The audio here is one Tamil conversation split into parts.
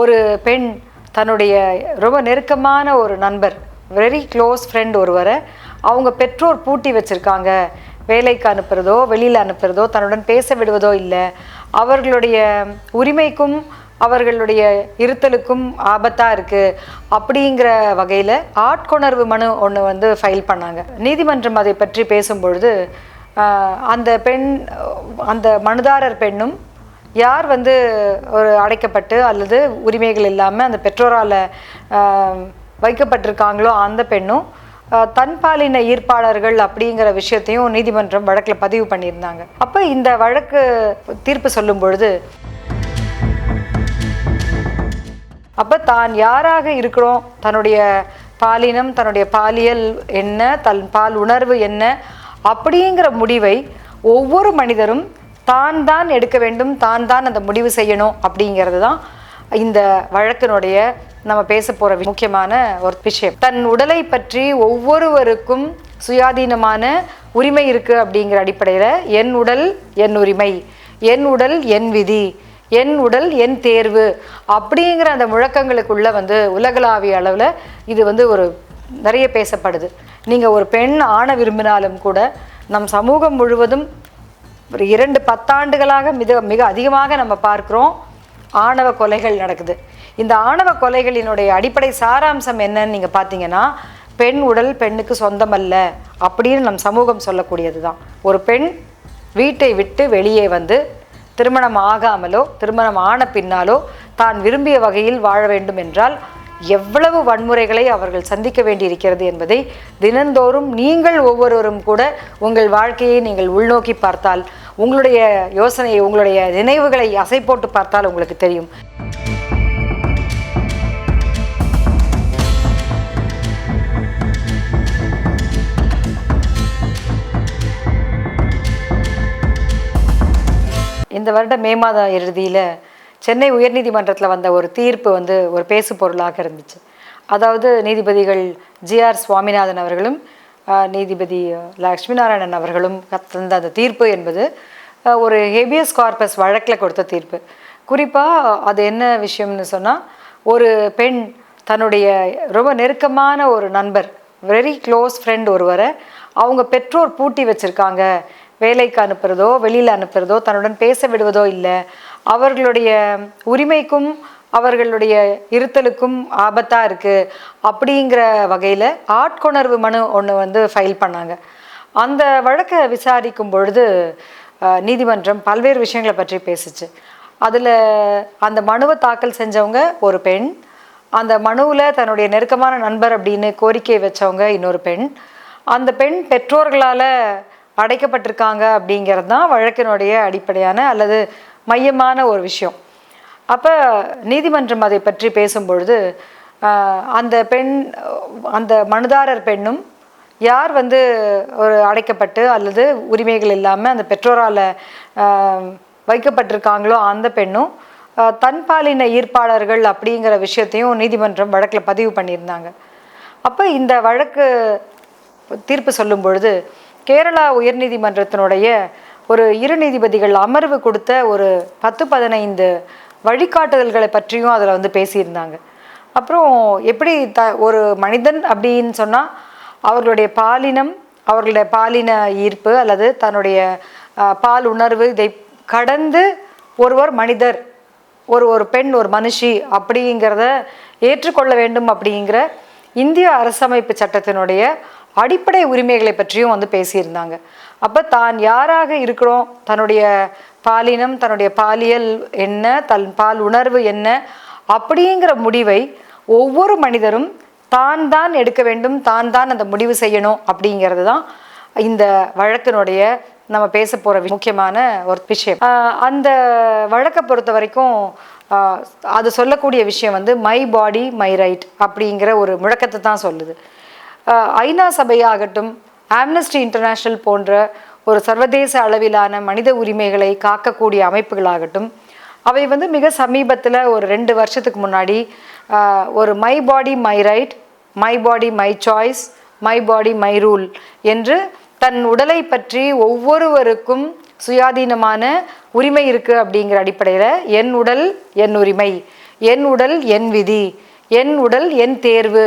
ஒரு பெண் தன்னுடைய ரொம்ப நெருக்கமான ஒரு நண்பர் வெரி க்ளோஸ் ஃப்ரெண்ட் ஒருவரை அவங்க பெற்றோர் பூட்டி வச்சுருக்காங்க. வேலைக்கு அனுப்புகிறதோ வெளியில் அனுப்புகிறதோ தன்னுடன் பேச விடுவதோ இல்லை. அவர்களுடைய உரிமைக்கும் அவர்களுடைய இருத்தலுக்கும் ஆபத்தாக இருக்குது அப்படிங்கிற வகையில் ஆட்கொணர்வு மனு ஒன்று வந்து ஃபைல் பண்ணாங்க. நீதிமன்றம் அதை பற்றி பேசும்பொழுது அந்த பெண் அந்த மனுதாரர் பெண்ணும் யார் வந்து ஒரு அடைக்கப்பட்டு அல்லது உரிமைகள் இல்லாமல் அந்த பெற்றோரால் வைக்கப்பட்டிருக்காங்களோ அந்த பெண்ணும் தன்பாலின ஈர்ப்பாளர்கள் அப்படிங்கிற விஷயத்தையும் நீதிமன்றம் வழக்கில் பதிவு பண்ணியிருந்தாங்க. அப்போ இந்த வழக்கு தீர்ப்பு சொல்லும் பொழுது அப்போ தான் யாராக இருக்கிறோம்? தன்னுடைய பாலினம் தன்னுடைய பாலியல் என்ன தன் பால் உணர்வு என்ன? அப்படிங்கிற முடிவை ஒவ்வொரு மனிதரும் தான் தான் எடுக்க வேண்டும் தான் தான் அந்த முடிவு செய்யணும் அப்படிங்கிறது தான் இந்த வழக்கினுடைய நம்ம பேச போகிற முக்கியமான ஒரு விஷயம். தன் உடலை பற்றி ஒவ்வொருவருக்கும் சுயாதீனமான உரிமை இருக்குது அப்படிங்கிற அடிப்படையில் என் உடல் என் உரிமை என் உடல் என் விதி என் உடல் என் தேர்வு அப்படிங்கிற அந்த முழக்கங்களுக்குள்ள வந்து உலகளாவிய அளவில் இது வந்து ஒரு நிறைய பேசப்படுது. நீங்கள் ஒரு பெண் ஆண விரும்பினாலும் கூட நம் சமூகம் முழுவதும் ஒரு இரண்டு பத்தாண்டுகளாக மிக மிக அதிகமாக நம்ம பார்க்குறோம் ஆணவ கொலைகள் நடக்குது. இந்த ஆணவ கொலைகளினுடைய அடிப்படை சாராம்சம் என்னன்னு நீங்கள் பார்த்தீங்கன்னா பெண் உடல் பெண்ணுக்கு சொந்தமல்ல அப்படின்னு நம் சமூகம் சொல்லக்கூடியது தான் ஒரு பெண் வீட்டை விட்டு வெளியே வந்து திருமணம் ஆகாமலோ திருமணம் ஆன பின்னாலோ தான் விரும்பிய வகையில் வாழ வேண்டும் என்றால் எவ்வளவு வன்முறைகளை அவர்கள் சந்திக்க வேண்டியிருக்கிறது என்பதை தினந்தோறும் நீங்கள் ஒவ்வொருவரும் கூட உங்கள் வாழ்க்கையை நீங்கள் உள்நோக்கி பார்த்தால் உங்களுடைய யோசனையை உங்களுடைய நினைவுகளை அசை போட்டு பார்த்தால் உங்களுக்கு தெரியும். இந்த வருட மே மாத இறுதியில் சென்னை உயர்நீதிமன்றத்தில் வந்த ஒரு தீர்ப்பு வந்து ஒரு பேசு பொருளாக இருந்துச்சு. அதாவது நீதிபதிகள் ஜிஆர் சுவாமிநாதன் அவர்களும் நீதிபதி லக்ஷ்மி நாராயணன் அவர்களும் தந்த அந்த தீர்ப்பு என்பது ஒரு ஹெபியஸ் கார்பஸ் வழக்கில் கொடுத்த தீர்ப்பு. குறிப்பாக அது என்ன விஷயம்னு சொன்னால் ஒரு பெண் தன்னுடைய ரொம்ப நெருக்கமான ஒரு நண்பர் வெரி க்ளோஸ் ஃப்ரெண்ட் ஒருவரை அவங்க பெற்றோர் பூட்டி வச்சுருக்காங்க வேலைக்கு அனுப்புகிறதோ வெளியில் அனுப்புகிறதோ தன்னுடன் பேச விடுவதோ இல்லை. அவர்களுடைய உரிமைக்கும் அவர்களுடைய இருத்தலுக்கும் ஆபத்தாக இருக்குது அப்படிங்கிற வகையில் ஆட்கொணர்வு மனு ஒன்று வந்து ஃபைல் பண்ணாங்க. அந்த வழக்கை விசாரிக்கும் பொழுது நீதிமன்றம் பல்வேறு விஷயங்களை பற்றி பேசுச்சு. அதில் அந்த மனுவை தாக்கல் செஞ்சவங்க ஒரு பெண் அந்த மனுவில் தன்னுடைய நெருக்கமான நண்பர் அப்படின்னு கோரிக்கை வச்சவங்க இன்னொரு பெண். அந்த பெண் பெற்றோர்களால் அடைக்கப்பட்டிருக்காங்க அப்படிங்கிறது தான் வழக்கினுடைய அடிப்படையான அல்லது மையமான ஒரு விஷயம். அப்போ நீதிமன்றம் அதை பற்றி பேசும்பொழுது அந்த பெண் அந்த மனுதாரர் பெண்ணும் யார் வந்து ஒரு அடைக்கப்பட்டு அல்லது உரிமைகள் இல்லாமல் அந்த பெற்றோரால் வைக்கப்பட்டிருக்காங்களோ அந்த பெண்ணும் தன்பாலின ஈர்ப்பாளர்கள் அப்படிங்கிற விஷயத்தையும் நீதிமன்றம் வழக்கில் பதிவு பண்ணியிருந்தாங்க. அப்போ இந்த வழக்கு தீர்ப்பு சொல்லும் பொழுது கேரளா உயர்நீதிமன்றத்தினுடைய ஒரு இரு நீதிபதிகள் அமர்வு கொடுத்த ஒரு பத்து பதினைந்து வழிகாட்டுதல்களை பற்றியும் அதில் வந்து பேசியிருந்தாங்க. அப்புறம் எப்படி த ஒரு மனிதன் அப்படின்னு சொன்னால் அவர்களுடைய பாலினம் அவர்களுடைய பாலின ஈர்ப்பு அல்லது தன்னுடைய பால் உணர்வு இதை கடந்து ஒருவர் மனிதர் ஒரு ஒரு பெண் ஒரு மனுஷி அப்படிங்கிறத ஏற்றுக்கொள்ள வேண்டும் அப்படிங்கிற இந்திய அரசமைப்பு சட்டத்தினுடைய அடிப்படை உரிமைகளை பற்றியும் வந்து பேசியிருந்தாங்க. அப்போ தான் யாராக இருக்கிறோம்? தன்னுடைய பாலினம் தன்னுடைய பாலியல் என்ன தன் பால் உணர்வு என்ன? அப்படிங்கிற முடிவை ஒவ்வொரு மனிதரும் தான் தான் எடுக்க வேண்டும் தான் தான் அந்த முடிவு செய்யணும் அப்படிங்கிறது தான் இந்த வழக்கினுடைய நம்ம பேச போகிற முக்கியமான ஒரு விஷயம். அந்த வழக்கை பொறுத்த வரைக்கும் அது சொல்லக்கூடிய விஷயம் வந்து மை பாடி மை ரைட் அப்படிங்கிற ஒரு முழக்கத்தை தான் சொல்லுது. ஐநா சபையாகட்டும் ஆம்னஸ்டி இன்டர்நேஷ்னல் போன்ற ஒரு சர்வதேச அளவிலான மனித உரிமைகளை காக்கக்கூடிய அமைப்புகளாகட்டும் அவை வந்து மிக சமீபத்தில் ஒரு ரெண்டு வருஷத்துக்கு முன்னாடி ஒரு my body my right my body my choice my body my rule என்று தன் உடலை பற்றி ஒவ்வொருவருக்கும் சுயாதீனமான உரிமை இருக்குது அப்படிங்கிற அடிப்படையில் என் உடல் என் உரிமை என் உடல் என் விதி என் உடல் என் தேர்வு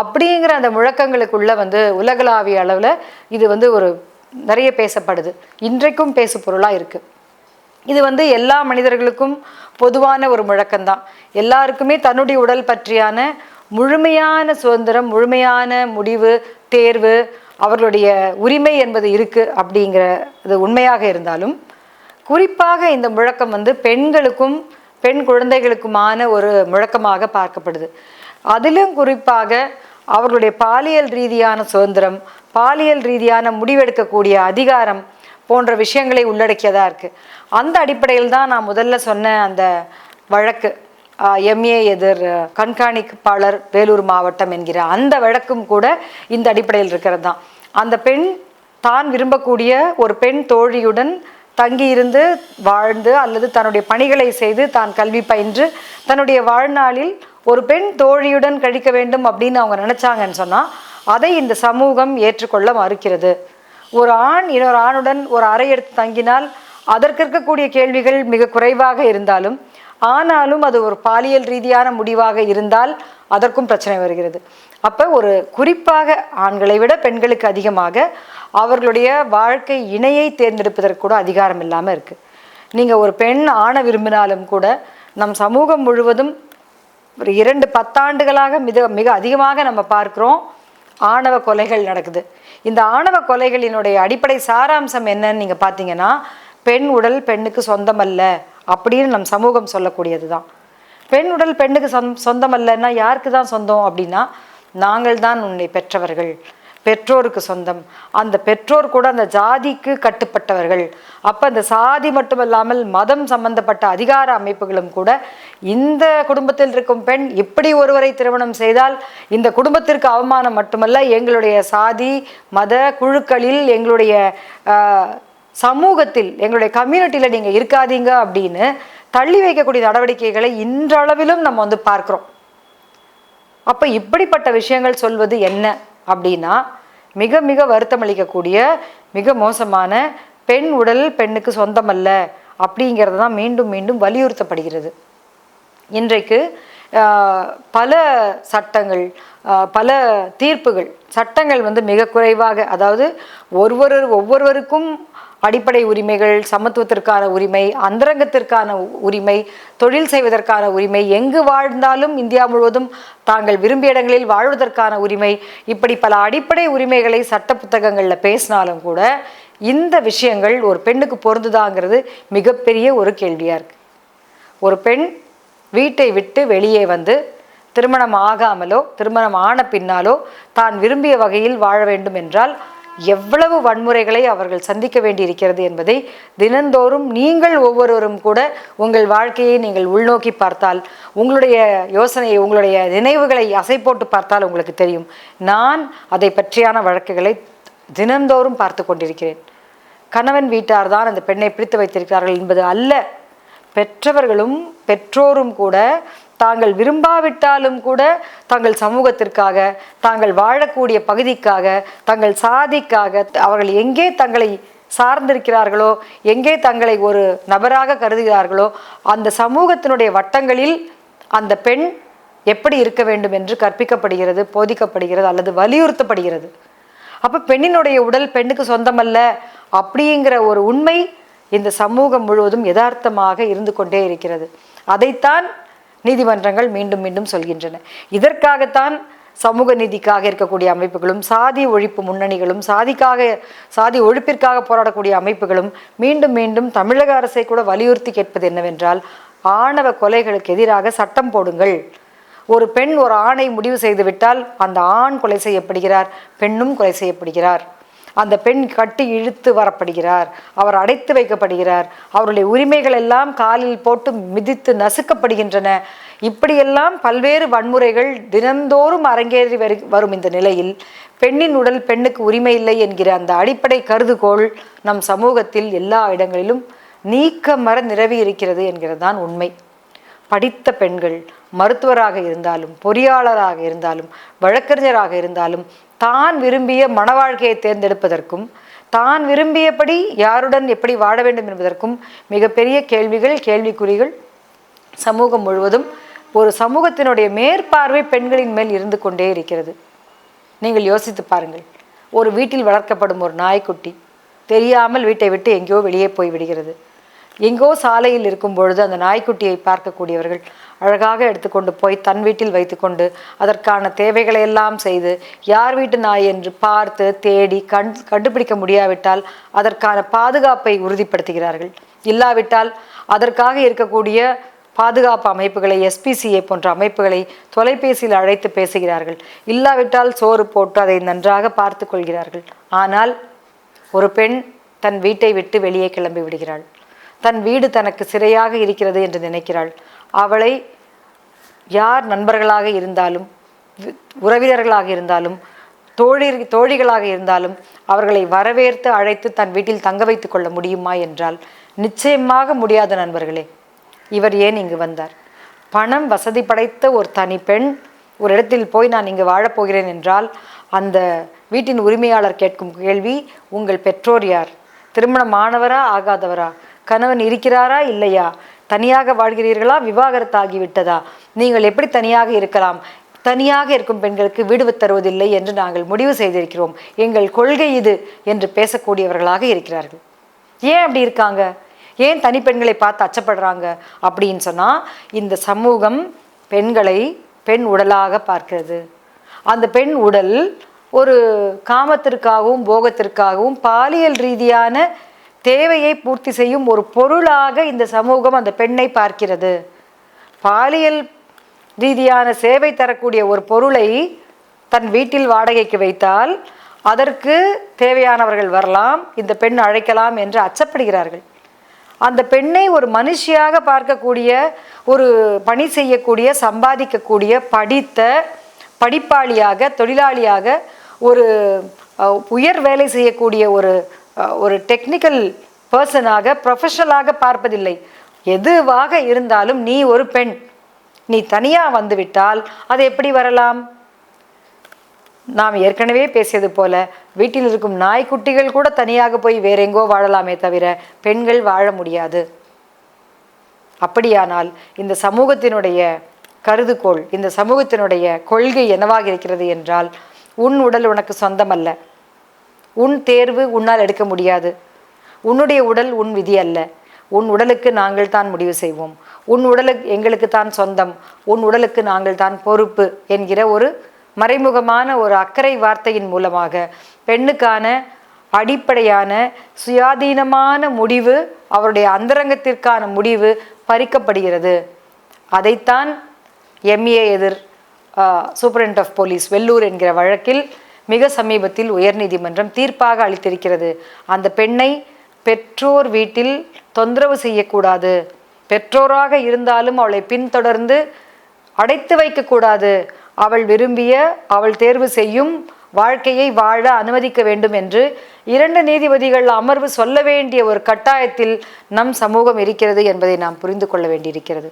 அப்படிங்கிற அந்த முழக்கங்களுக்குள்ள வந்து உலகளாவிய அளவில் இது வந்து ஒரு நிறைய பேசப்படுது. இன்றைக்கும் பேசு பொருளாக இருக்குது இது வந்து எல்லா மனிதர்களுக்கும் பொதுவான ஒரு முழக்கம்தான். எல்லாருக்குமே தன்னுடைய உடல் பற்றியான முழுமையான சுதந்திரம் முழுமையான முடிவு தேர்வு அவர்களுடைய உரிமை என்பது இருக்குது அப்படிங்கிற அது உண்மையாக இருந்தாலும் குறிப்பாக இந்த முழக்கம் வந்து பெண்களுக்கும் பெண் குழந்தைகளுக்குமான ஒரு முழக்கமாக பார்க்கப்படுது. அதிலும் குறிப்பாக அவர்களுடைய பாலியல் ரீதியான சுதந்திரம் பாலியல் ரீதியான முடிவெடுக்கக்கூடிய அதிகாரம் போன்ற விஷயங்களை உள்ளடக்கியதாக இருக்குது அந்த அடிப்படையில் தான் நான் முதல்ல சொன்ன அந்த வழக்கு எம்ஏ எதிர் கண்காணிப்பாளர் வேலூர் மாவட்டம் என்கிற அந்த வழக்கும் கூட இந்த அடிப்படையில் இருக்கிறது தான். அந்த பெண் தான் விரும்பக்கூடிய ஒரு பெண் தோழியுடன் தங்கியிருந்து வாழ்ந்து அல்லது தன்னுடைய பணிகளை செய்து தான் கல்வி பயின்று தன்னுடைய வாழ்நாளில் ஒரு பெண் தோழியுடன் கழிக்க வேண்டும் அப்படின்னு அவங்க நினைச்சாங்கன்னு சொன்னால் அதை இந்த சமூகம் ஏற்றுக்கொள்ள மறுக்கிறது. ஒரு ஆண் இன்னொரு ஆணுடன் ஒரு அறை எடுத்து தங்கினால் அதற்கு இருக்கக்கூடிய கேள்விகள் மிக குறைவாக இருந்தாலும் ஆனாலும் அது ஒரு பாலியல் ரீதியான முடிவாக இருந்தால் அதற்கும் பிரச்சனை வருகிறது. அப்போ ஒரு குறிப்பாக ஆண்களை விட பெண்களுக்கு அதிகமாக அவர்களுடைய வாழ்க்கை இணையை தேர்ந்தெடுப்பதற்கு கூட அதிகாரம் இல்லாமல் இருக்குது நீங்கள் ஒரு பெண் ஆண விரும்பினாலும் கூட நம் சமூகம் முழுவதும் ஒரு இரண்டு பத்தாண்டுகளாக மிக மிக அதிகமாக நம்ம பார்க்குறோம் ஆணவ கொலைகள் நடக்குது. இந்த ஆணவ கொலைகளினுடைய அடிப்படை சாராம்சம் என்னன்னு நீங்கள் பார்த்தீங்கன்னா பெண் உடல் பெண்ணுக்கு சொந்தமல்ல அப்படின்னு நம் சமூகம் சொல்லக்கூடியது தான் பெண் உடல் பெண்ணுக்கு சொந் சொந்தமல்லன்னா யாருக்கு தான் சொந்தம் அப்படின்னா நாங்கள் தான் உன்னை பெற்றவர்கள். பெற்றோருக்கு சொந்தம். அந்த பெற்றோர் கூட அந்த ஜாதிக்கு கட்டுப்பட்டவர்கள். அப்போ அந்த சாதி மட்டுமல்லாமல் மதம் சம்பந்தப்பட்ட அதிகார அமைப்புகளும் கூட இந்த குடும்பத்தில் இருக்கும் பெண் இப்படி ஒருவரை திருமணம் செய்தால் இந்த குடும்பத்திற்கு அவமானம் மட்டுமல்ல எங்களுடைய சாதி மத குழுக்களில் எங்களுடைய சமூகத்தில் எங்களுடைய கம்யூனிட்டியில் நீங்கள் இருக்காதீங்க அப்படின்னு தள்ளி வைக்கக்கூடிய நடவடிக்கைகளை இன்றளவிலும் நம்ம வந்து பார்க்குறோம். அப்போ இப்படிப்பட்ட விஷயங்கள் சொல்வது என்ன அப்படின்னா மிக மிக வருத்தம் அளிக்கக்கூடிய மிக மோசமான பெண் உடல் பெண்ணுக்கு சொந்தமல்ல அப்படிங்கிறது தான் மீண்டும் மீண்டும் வலியுறுத்தப்படுகிறது. இன்றைக்கு பல சட்டங்கள் பல தீர்ப்புகள் சட்டங்கள் வந்து மிக குறைவாக அதாவது ஒருவர் ஒவ்வொருவருக்கும் அடிப்படை உரிமைகள் சமத்துவத்திற்கான உரிமை அந்தரங்கத்திற்கான உரிமை தொழில் செய்வதற்கான உரிமை எங்கு வாழ்ந்தாலும் இந்தியா முழுவதும் தாங்கள் விரும்பிய இடங்களில் வாழ்வதற்கான உரிமை இப்படி பல அடிப்படை உரிமைகளை சட்ட புத்தகங்களில் பேசினாலும் கூட இந்த விஷயங்கள் ஒரு பெண்ணுக்கு பொருந்துதாங்கிறது மிகப்பெரிய ஒரு கேள்வியாக இருக்கு. ஒரு பெண் வீட்டை விட்டு வெளியே வந்து திருமணம் ஆகாமலோ திருமணம் ஆன பின்னாலோ தான் விரும்பிய வகையில் வாழ வேண்டும் என்றால் எவ்வளவு வன்முறைகளை அவர்கள் சந்திக்க வேண்டியிருக்கிறது என்பதை தினந்தோறும் நீங்கள் ஒவ்வொருவரும் கூட உங்கள் வாழ்க்கையை நீங்கள் உள்நோக்கி பார்த்தால் உங்களுடைய யோசனையை உங்களுடைய நினைவுகளை அசை போட்டு பார்த்தால் உங்களுக்கு தெரியும். நான் அதை பற்றியான வழக்குகளை தினந்தோறும் பார்த்து கொண்டிருக்கிறேன். கணவன் வீட்டார் தான் அந்த பெண்ணை பிடித்து வைத்திருக்கிறார்கள் என்பது அல்ல. பெற்றவர்களும் பெற்றோரும் கூட தாங்கள் விரும்பாவிட்டாலும் கூட தங்கள் சமூகத்திற்காக தாங்கள் வாழக்கூடிய பகுதிக்காக தங்கள் சாதிக்காக அவர்கள் எங்கே தங்களை சார்ந்திருக்கிறார்களோ எங்கே தங்களை ஒரு நபராக கருதுகிறார்களோ அந்த சமூகத்தினுடைய வட்டங்களில் அந்த பெண் எப்படி இருக்க வேண்டும் என்று கற்பிக்கப்படுகிறது போதிக்கப்படுகிறது அல்லது வலியுறுத்தப்படுகிறது. அப்போ பெண்ணினுடைய உடல் பெண்ணுக்கு சொந்தமல்ல அப்படிங்கிற ஒரு உண்மை இந்த சமூகம் முழுவதும் யதார்த்தமாக இருந்து கொண்டே இருக்கிறது. அதைத்தான் நீதிமன்றங்கள் மீண்டும் மீண்டும் சொல்கின்றன. இதற்காகத்தான் சமூக நீதிக்காக இருக்கக்கூடிய அமைப்புகளும் சாதி ஒழிப்பு முன்னணிகளும் சாதிக்காக சாதி ஒழிப்பிற்காக போராடக்கூடிய அமைப்புகளும் மீண்டும் மீண்டும் தமிழக அரசை கூட வலியுறுத்தி கேட்பது என்னவென்றால் ஆணவ கொலைகளுக்கு எதிராக சட்டம் போடுங்கள். ஒரு பெண் ஒரு ஆணை முடிவு செய்துவிட்டால் அந்த ஆண் கொலை செய்யப்படுகிறார் பெண்ணும் கொலை செய்யப்படுகிறார். அந்த பெண் கட்டி இழுத்து வரப்படுகிறார். அவர் அடைத்து வைக்கப்படுகிறார். அவருடைய உரிமைகள் எல்லாம் காலில் போட்டு மிதித்து நசுக்கப்படுகின்றன. இப்படியெல்லாம் பல்வேறு வன்முறைகள் தினந்தோறும் அரங்கேறி வரு வரும் இந்த நிலையில் பெண்ணின் உடல் பெண்ணுக்கு உரிமை இல்லை என்கிற அந்த அடிப்படை கருதுகோள் நம் சமூகத்தில் எல்லா இடங்களிலும் நீக்கமர நிரவி இருக்கிறது என்கிறது தான் உண்மை. படித்த பெண்கள் மருத்துவராக இருந்தாலும் பொறியாளராக இருந்தாலும் வழக்கறிஞராக இருந்தாலும் தான் விரும்பிய மன வாழ்க்கையை தேர்ந்தெடுப்பதற்கும் தான் விரும்பியபடி யாருடன் எப்படி வாழ வேண்டும் என்பதற்கும் மிகப்பெரிய கேள்விகள் கேள்விக்குறிகள் சமூகம் முழுவதும் ஒரு சமூகத்தினுடைய மேற்பார்வை பெண்களின் மேல் இருந்து கொண்டே இருக்கிறது. நீங்கள் யோசித்து பாருங்கள். ஒரு வீட்டில் வளர்க்கப்படும் ஒரு நாய்க்குட்டி தெரியாமல் வீட்டை விட்டு எங்கேயோ வெளியே போய் விடுகிறது. எங்கோ சாலையில் இருக்கும் பொழுது அந்த நாய்க்குட்டியை பார்க்கக்கூடியவர்கள் அழகாக எடுத்துக்கொண்டு போய் தன் வீட்டில் வைத்துக்கொண்டு அதற்கான தேவைகளை எல்லாம் செய்து யார் வீட்டு நாய்? என்று பார்த்து தேடி கண் கண்டுபிடிக்க முடியாவிட்டால் அதற்கான பாதுகாப்பை உறுதிப்படுத்துகிறார்கள். இல்லாவிட்டால் அதற்காக இருக்கக்கூடிய பாதுகாப்பு அமைப்புகளை எஸ்பிசிஏ போன்ற அமைப்புகளை தொலைபேசியில் அழைத்து பேசுகிறார்கள். இல்லாவிட்டால் சோறு போட்டு அதை நன்றாக பார்த்து கொள்கிறார்கள். ஆனால் ஒரு பெண் தன் வீட்டை விட்டு வெளியே கிளம்பி விடுகிறாள். தன் வீடு தனக்கு சிறையாக இருக்கிறது என்று நினைக்கிறாள். அவளை யார் நண்பர்களாக இருந்தாலும் உறவினர்களாக இருந்தாலும் தோழி தோழிகளாக இருந்தாலும் அவர்களை வரவேற்று அழைத்து தன் வீட்டில் தங்க வைத்துக் கொள்ள முடியுமா என்றால் நிச்சயமாக முடியாத நண்பர்களே. இவர் ஏன் இங்கு வந்தார்? பணம் வசதி படைத்த ஒரு தனி பெண் ஒரு இடத்தில் போய் நான் இங்கு வாழப்போகிறேன் என்றால் அந்த வீட்டின் உரிமையாளர் கேட்கும் கேள்வி உங்கள் பெற்றோர் யார்? திருமணமானவரா ஆகாதவரா? கணவன் இருக்கிறாரா இல்லையா? தனியாக வாழ்கிறீர்களா? விவாகரத்து ஆகிவிட்டதா நீங்கள் எப்படி தனியாக இருக்கலாம்? தனியாக இருக்கும் பெண்களுக்கு விடுவு தருவதில்லை என்று நாங்கள் முடிவு செய்திருக்கிறோம். எங்கள் கொள்கை இது என்று பேசக்கூடியவர்களாக இருக்கிறார்கள். ஏன் அப்படி இருக்காங்க? ஏன் தனி பெண்களை பார்த்து அச்சப்படுறாங்க? அப்படின்னு சொன்னால் இந்த சமூகம் பெண்களை பெண் உடலாக பார்க்கிறது. அந்த பெண் உடல் ஒரு காமத்திற்காகவும் போகத்திற்காகவும் பாலியல் ரீதியான தேவையை பூர்த்தி செய்யும் ஒரு பொருளாக இந்த சமூகம் அந்த பெண்ணை பார்க்கிறது. பாலியல் ரீதியான சேவை தரக்கூடிய ஒரு பொருளை தன் வீட்டில் வாடகைக்கு வைத்தால் அதற்கு தேவையானவர்கள் வரலாம் இந்த பெண் அழைக்கலாம் என்று அச்சப்படுகிறார்கள். அந்த பெண்ணை ஒரு மனுஷியாக பார்க்கக்கூடிய ஒரு பணி செய்யக்கூடிய சம்பாதிக்கக்கூடிய படித்த படிப்பாளியாக தொழிலாளியாக ஒரு உயர் வேலை செய்யக்கூடிய ஒரு ஒரு டெக்னிக்கல் பர்சனாக ப்ரொஃபஷனலாக பார்ப்பதில்லை. எதுவாக இருந்தாலும் நீ ஒரு பெண். நீ தனியாக வந்துவிட்டால் அது எப்படி வரலாம்? நாம் ஏற்கனவே பேசியது போல வீட்டில் இருக்கும் நாய்க்குட்டிகள் கூட தனியாக போய் வேற எங்கோ வாழலாமே தவிர பெண்கள் வாழ முடியாது. அப்படியானால் இந்த சமூகத்தினுடைய கருதுகோள் இந்த சமூகத்தினுடைய கொள்கை என்னவாக இருக்கிறது என்றால் உன் உடல் உனக்கு சொந்தமல்ல. உன் தேர்வு உன்னால் எடுக்க முடியாது. உன்னுடைய உடல் உன் விதி அல்ல. உன் உடலுக்கு நாங்கள் தான் முடிவு செய்வோம். உன் உடலுக்கு எங்களுக்கு தான் சொந்தம். உன் உடலுக்கு நாங்கள் தான் பொறுப்பு என்கிற ஒரு மறைமுகமான ஒரு அக்கறை வார்த்தையின் மூலமாக பெண்ணுக்கான அடிப்படையான சுயாதீனமான முடிவு அவருடைய அந்தரங்கத்திற்கான முடிவு பறிக்கப்படுகிறது. அதைத்தான் எம்ஏ எதிர் சூப்பரண்ட் ஆஃப் போலீஸ் வெள்ளூர் என்கிற வழக்கில் மிக சமீபத்தில் உயர்நீதிமன்றம் தீர்ப்பாக அளித்திருக்கிறது. அந்த பெண்ணை பெற்றோர் வீட்டில் தொந்தரவு செய்யக்கூடாது. பெற்றோராக இருந்தாலும் அவளை பின்தொடர்ந்து அடைத்து வைக்கக்கூடாது. அவள் விரும்பிய அவள் தேர்வு செய்யும் வாழ்க்கையை வாழ அனுமதிக்க வேண்டும் என்று இரண்டு நீதிபதிகள் அமர்வு சொல்ல வேண்டிய ஒரு கட்டாயத்தில் நம் சமூகம் இருக்கிறது என்பதை நாம் புரிந்து கொள்ள வேண்டியிருக்கிறது.